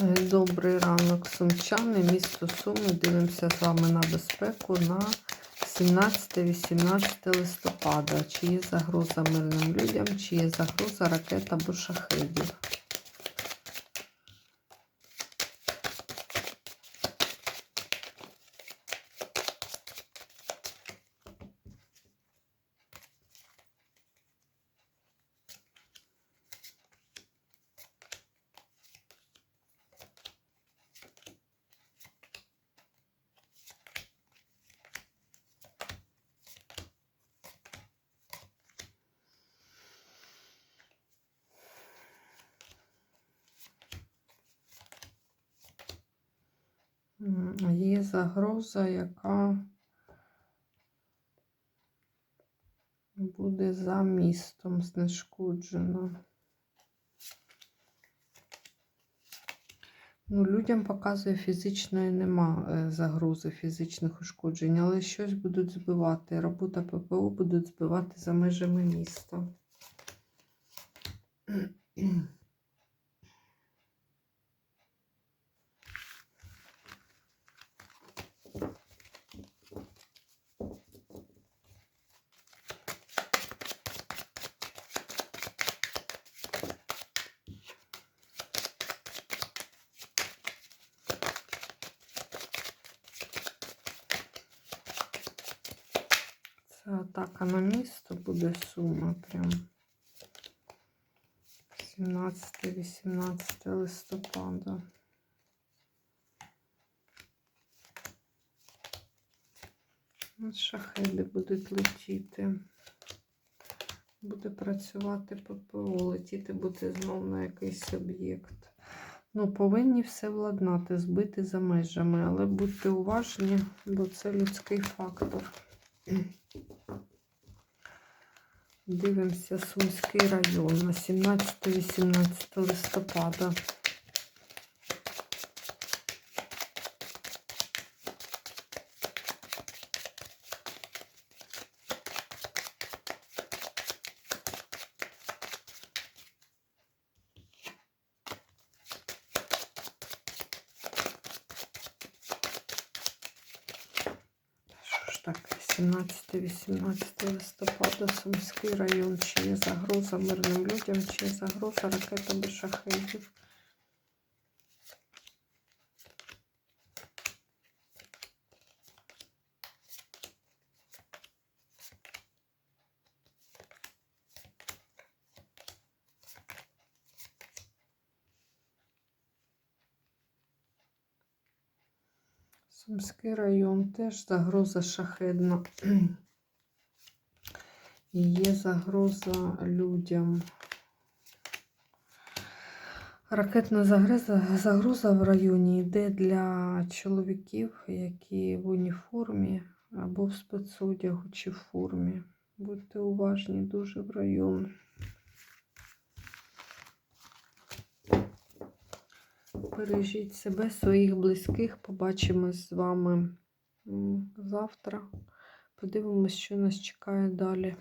Добрий ранок, сумчани, місто Суми. Дивимося з вами на безпеку на 17-18 листопада. Чи є загроза мирним людям, чи є загроза ракет або шахедів. Є загроза, яка буде за містом знешкоджена. Ну, людям показує фізичної нема е, загрози фізичних ушкоджень, але щось будуть збивати. Робота ППО будуть збивати за межами міста. Це атака на місто буде сума прям 17-18 листопада. Шахеди будуть летіти. Буде працювати ППО, летіти буде знов на якийсь об'єкт. Ну, повинні все владнати, збити за межами, але будьте уважні, бо це людський фактор. Дивимося Сумський район на 17-18 листопада. 17-18 листопада, Сумський район. Чи є загроза мирним людям, чи є загроза ракетами шахедів? Сумський район теж загроза шахедна. І є загроза людям. Ракетна загроза, загроза в районі йде для чоловіків, які в уніформі або в спецодягу чи в формі. Будьте уважні дуже в район. Бережіть себе, своїх близьких. Побачимось з вами завтра. Подивимось, що нас чекає далі.